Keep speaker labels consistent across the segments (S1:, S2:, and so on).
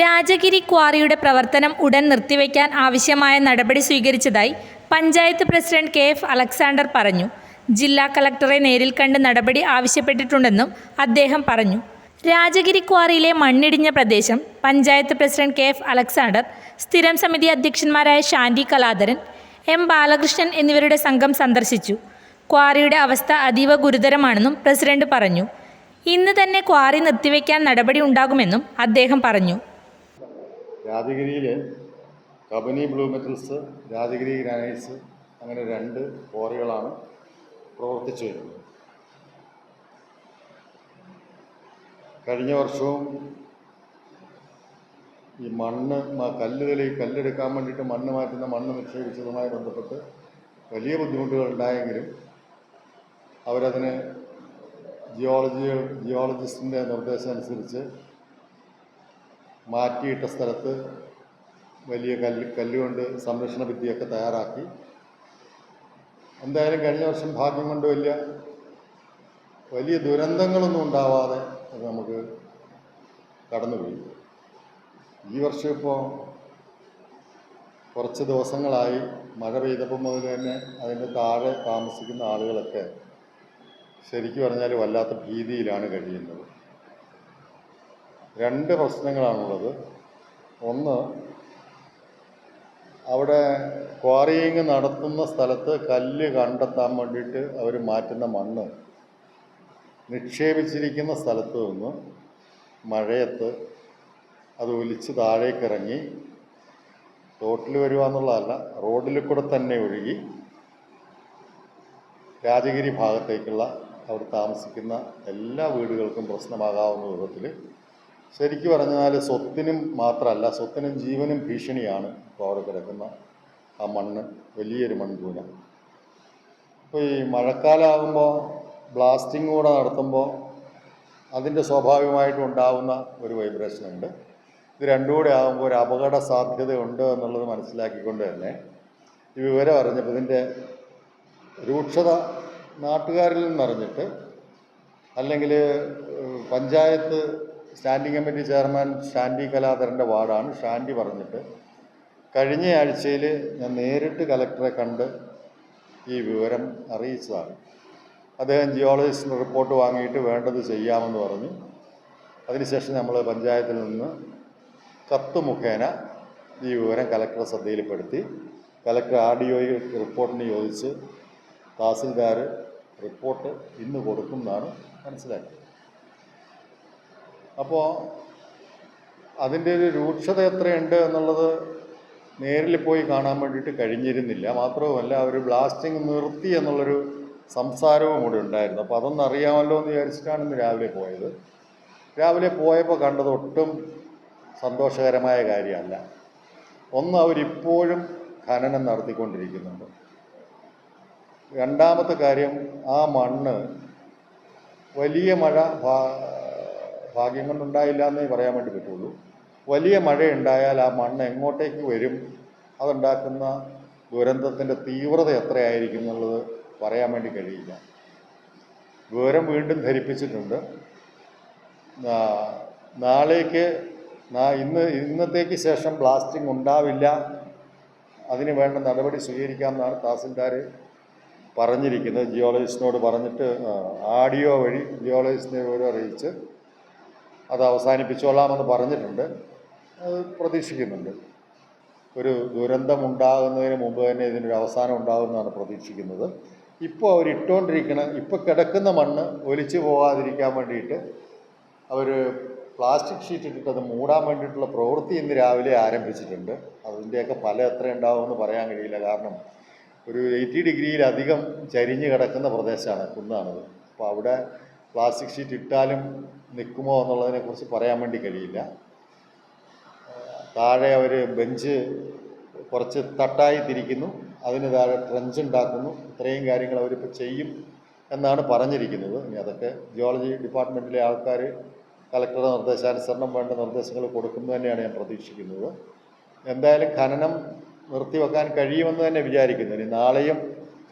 S1: രാജഗിരി ക്വാറിയുടെ പ്രവർത്തനം ഉടൻ നിർത്തിവെക്കാൻ ആവശ്യമായ നടപടി സ്വീകരിച്ചതായി panchayat president K F Alexander പറഞ്ഞു. ജില്ലാ കളക്ടറെ നേരിൽ കണ്ട് നടപടി ആവശ്യപ്പെട്ടിട്ടുണ്ടെന്നും അദ്ദേഹം പറഞ്ഞു. രാജഗിരി ക്വാറിയിലെ മണ്ണിടിഞ്ഞ പ്രദേശം panchayat president K F Alexander സ്ഥിരം സമിതി അധ്യക്ഷന്മാരായ ഷാൻഡി കലാധരൻ എം ബാലകൃഷ്ണൻ എന്നിവരുടെ സംഘം സന്ദർശിച്ചു. ക്വാറിയുടെ അവസ്ഥ അതീവ ഗുരുതരമാണെന്നും പ്രസിഡന്റ് പറഞ്ഞു. ഇന്ന് തന്നെ ക്വാറി നിർത്തിവെക്കാൻ നടപടി ഉണ്ടാകുമെന്നും അദ്ദേഹം പറഞ്ഞു.
S2: രാജഗിരിയിൽ Kabani blue metals Rajagiri granites അങ്ങനെ രണ്ട് ക്വാറികളാണ് പ്രവർത്തിച്ചു വരുന്നത്. കഴിഞ്ഞ വർഷവും ഈ മണ്ണ് കല്ല് തെളി കല്ലെടുക്കാൻ വേണ്ടിയിട്ട് മണ്ണ് മാറ്റുന്ന മണ്ണ് നിക്ഷേപിച്ചതുമായി ബന്ധപ്പെട്ട് വലിയ ബുദ്ധിമുട്ടുകൾ ഉണ്ടായെങ്കിലും അവരതിന് ജിയോളജി ജിയോളജിസ്റ്റിന്റെ നിർദ്ദേശം അനുസരിച്ച് മാറ്റിയിട്ട സ്ഥലത്ത് വലിയ കല്ല് കല്ലുകൊണ്ട് സംരക്ഷണ ഭിത്തിയൊക്കെ തയ്യാറാക്കി. എന്തായാലും കഴിഞ്ഞ വർഷം ഭാഗ്യം കൊണ്ട് വലിയ വലിയ ദുരന്തങ്ങളൊന്നും ഉണ്ടാവാതെ അത് നമുക്ക് കടന്നുപോയി. ഈ വർഷം ഇപ്പോൾ കുറച്ച് ദിവസങ്ങളായി മഴ പെയ്തപ്പോൾ മുതൽ തന്നെ അതിന്റെ താഴെ താമസിക്കുന്ന ആളുകളൊക്കെ ശരിക്കും പറഞ്ഞാൽ വല്ലാത്ത ഭീതിയിലാണ് കഴിയുന്നത്. രണ്ട് പ്രശ്നങ്ങളാണുള്ളത്. ഒന്ന് അവിടെ ക്വാറിയിങ് നടത്തുന്ന സ്ഥലത്ത് കല്ല് കണ്ടെത്താൻ വേണ്ടിയിട്ട് അവർ മാറ്റുന്ന മണ്ണ് നിക്ഷേപിച്ചിരിക്കുന്ന സ്ഥലത്ത് നിന്ന് മഴയത്ത് അത് ഒലിച്ച് താഴേക്കിറങ്ങി തോട്ടിൽ വരിക എന്നുള്ളതല്ല റോഡിൽ കൂടെ തന്നെ ഒഴുകി രാജഗിരി ഭാഗത്തേക്കുള്ള അവിടെ താമസിക്കുന്ന എല്ലാ വീടുകൾക്കും പ്രശ്നമാകാവുന്ന വിധത്തിൽ ശരിക്കും പറഞ്ഞാൽ സ്വത്തിനും മാത്രമല്ല സ്വത്തിനും ജീവനും ഭീഷണിയാണ് ഇപ്പോൾ അവിടെ കിടക്കുന്ന ആ മണ്ണ് വലിയൊരു മൺകൂന. ഇപ്പോൾ ഈ മഴക്കാലമാകുമ്പോൾ ബ്ലാസ്റ്റിംഗ് കൂടെ നടത്തുമ്പോൾ അതിന്റെ സ്വാഭാവികമായിട്ടും ഉണ്ടാവുന്ന ഒരു വൈബ്രേഷൻ ഉണ്ട്. ഇത് രണ്ടും കൂടെ ആകുമ്പോൾ ഒരു അപകട സാധ്യതയുണ്ട് എന്നുള്ളത് മനസ്സിലാക്കിക്കൊണ്ട് തന്നെ ഈ വിവരം അറിഞ്ഞപ്പോൾ ഇതിന്റെ രൂക്ഷത നാട്ടുകാരിൽ നിന്നറിഞ്ഞിട്ട് അല്ലെങ്കിൽ panchayat standing committee chairman Shandy കലാധരന്റെ വാർഡാണ്. ഷാൻഡി പറഞ്ഞിട്ട് കഴിഞ്ഞ ആഴ്ചയിൽ ഞാൻ നേരിട്ട് കലക്ടറെ കണ്ട് ഈ വിവരം അറിയിച്ചതാണ്. അദ്ദേഹം ജിയോളജിസ്റ്റിന്റെ റിപ്പോർട്ട് വാങ്ങിയിട്ട് വേണ്ടത് ചെയ്യാമെന്ന് പറഞ്ഞു. അതിനുശേഷം നമ്മൾ പഞ്ചായത്തിൽ നിന്ന് കത്ത് മുഖേന ഈ വിവരം കലക്ടറെ ശ്രദ്ധയിൽപ്പെടുത്തി. കലക്ടർ ആർ ഡി ഒയിൽ റിപ്പോർട്ടിന് ചോദിച്ച് തഹസിൽദാർ റിപ്പോർട്ട് ഇന്ന് കൊടുക്കും എന്നാണ് മനസ്സിലാക്കിയത്. അപ്പോൾ അതിന്റെ ഒരു രൂക്ഷത എത്രയുണ്ട് എന്നുള്ളത് നേരിൽ പോയി കാണാൻ വേണ്ടിയിട്ട് കഴിഞ്ഞിരുന്നില്ല. മാത്രവുമല്ല അവർ ബ്ലാസ്റ്റിംഗ് നിർത്തി എന്നുള്ളൊരു സംസാരവും കൂടി ഉണ്ടായിരുന്നു. അപ്പോൾ അതൊന്നും അറിയാമല്ലോ എന്ന് വിചാരിച്ചിട്ടാണ് ഇന്ന് രാവിലെ പോയത്. രാവിലെ പോയപ്പോൾ കണ്ടത് ഒട്ടും സന്തോഷകരമായ കാര്യമല്ല. ഒന്ന് അവരിപ്പോഴും ഖനനം നടത്തിക്കൊണ്ടിരിക്കുന്നുണ്ട്. രണ്ടാമത്തെ കാര്യം ആ മണ്ണ് വലിയ മഴ ഭാഗ്യം കൊണ്ടുണ്ടായില്ല എന്നേ പറയാൻ വേണ്ടി പറ്റുള്ളൂ. വലിയ മഴയുണ്ടായാൽ ആ മണ്ണ് എങ്ങോട്ടേക്ക് വരും? അതുണ്ടാക്കുന്ന ദുരന്തത്തിന്റെ തീവ്രത എത്രയായിരിക്കും എന്നുള്ളത് പറയാൻ വേണ്ടി കഴിയില്ല. വിവരം വീണ്ടും ധരിപ്പിച്ചിട്ടുണ്ട്. നാളേക്ക് ഇന്ന് ഇന്നത്തേക്ക് ശേഷം ബ്ലാസ്റ്റിംഗ് ഉണ്ടാവില്ല. അതിന് വേണ്ട നടപടി സ്വീകരിക്കാമെന്നാണ് തഹസിൽദാർ പറഞ്ഞിരിക്കുന്നത്. ജിയോളജിസ്റ്റിനോട് പറഞ്ഞിട്ട് ആഡിയോ വഴി ജിയോളജിസ്റ്റിനെ വിവരം അറിയിച്ച് അത് അവസാനിപ്പിച്ചോളാമെന്ന് പറഞ്ഞിട്ടുണ്ട്. അത് പ്രതീക്ഷിക്കുന്നുണ്ട്. ഒരു ദുരന്തമുണ്ടാകുന്നതിന് മുമ്പ് തന്നെ ഇതിനൊരു അവസാനം ഉണ്ടാകുമെന്നാണ് പ്രതീക്ഷിക്കുന്നത്. ഇപ്പോൾ അവർ ഇട്ടുകൊണ്ടിരിക്കണ ഇപ്പോൾ കിടക്കുന്ന മണ്ണ് ഒലിച്ചു പോകാതിരിക്കാൻ വേണ്ടിയിട്ട് അവർ പ്ലാസ്റ്റിക് ഷീറ്റ് ഇട്ടിട്ട് അത് മൂടാൻ വേണ്ടിയിട്ടുള്ള പ്രവൃത്തി ഇന്ന് രാവിലെ ആരംഭിച്ചിട്ടുണ്ട്. അതിന്റെയൊക്കെ ഫലം എത്ര ഉണ്ടാവുമെന്ന് പറയാൻ കഴിയില്ല. കാരണം ഒരു എയ്റ്റി ഡിഗ്രിയിലധികം ചരിഞ്ഞ് കിടക്കുന്ന പ്രദേശമാണ് കുന്നാണത്. അപ്പോൾ അവിടെ പ്ലാസ്റ്റിക് ഷീറ്റ് ഇട്ടാലും നിൽക്കുമോ എന്നുള്ളതിനെക്കുറിച്ച് പറയാൻ വേണ്ടി കഴിയില്ല. താഴെ അവർ ബെഞ്ച് കുറച്ച് തട്ടായി തിരിക്കുന്നു. അതിന് താഴെ ട്രഞ്ച് ഉണ്ടാക്കുന്നു. ഇത്രയും കാര്യങ്ങൾ അവരിപ്പോൾ ചെയ്യും എന്നാണ് പറഞ്ഞിരിക്കുന്നത്. ഇനി അതൊക്കെ ജിയോളജി ഡിപ്പാർട്ട്മെന്റിലെ ആൾക്കാർ കലക്ടറുടെ നിർദ്ദേശാനുസരണം വേണ്ട നിർദ്ദേശങ്ങൾ കൊടുക്കുന്നു തന്നെയാണ് ഞാൻ പ്രതീക്ഷിക്കുന്നത്. എന്തായാലും ഖനനം നിർത്തിവെക്കാൻ കഴിയുമെന്ന് തന്നെ വിചാരിക്കുന്നു. ഇനി നാളെയും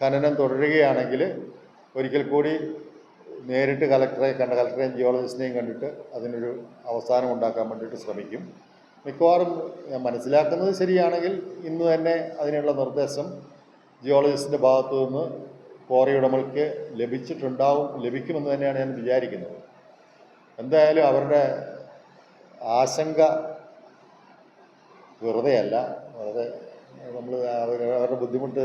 S2: ഖനനം തുടരുകയാണെങ്കിൽ ഒരിക്കൽ കൂടി നേരിട്ട് കലക്ടറെ കണ്ട കലക്ടറെയും ജിയോളജിസ്റ്റിനെയും കണ്ടിട്ട് അതിനൊരു അവസാനം ഉണ്ടാക്കാൻ വേണ്ടിയിട്ട് ശ്രമിക്കും. മിക്കവാറും ഞാൻ മനസ്സിലാക്കുന്നത് ശരിയാണെങ്കിൽ ഇന്ന് തന്നെ അതിനുള്ള നിർദ്ദേശം ജിയോളജിസ്റ്റിന്റെ ഭാഗത്തു നിന്ന് ക്വാറി ഉടമകൾക്ക് ലഭിച്ചിട്ടുണ്ടാവും ലഭിക്കുമെന്ന് തന്നെയാണ് ഞാൻ വിചാരിക്കുന്നത്. എന്തായാലും അവരുടെ ആശങ്ക വെറുതെയല്ല. വളരെ നമ്മൾ അവരുടെ ബുദ്ധിമുട്ട്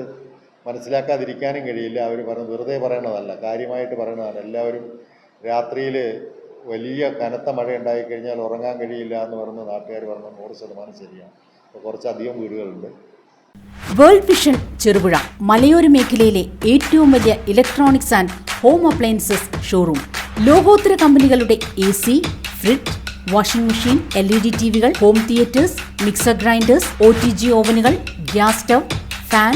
S2: മനസ്സിലാക്കാതിരിക്കാനും കഴിയില്ല. അവർ പറഞ്ഞു വെറുതെ പറയണതല്ല. കാര്യമായിട്ട് പറയണതാണ്. എല്ലാവരും രാത്രിയിൽ വലിയ കനത്ത മഴ ഉണ്ടായിക്കഴിഞ്ഞാൽ ഉറങ്ങാൻ കഴിയില്ല എന്ന് പറഞ്ഞ് നാട്ടുകാർ പറഞ്ഞ നൂറ് ശതമാനം ശരിയാണ്. അപ്പോൾ കുറച്ചധികം വീടുകളുണ്ട്.
S3: വേൾഡ് വിഷൻ ചെറുപുഴ മലയോര മേഖലയിലെ ഏറ്റവും വലിയ electronics and home appliances showroom. ലോകോത്തര കമ്പനികളുടെ A C fridge washing machine L E D T വികൾ home theatres mixer grinders O T G ഓവനുകൾ gas stove fan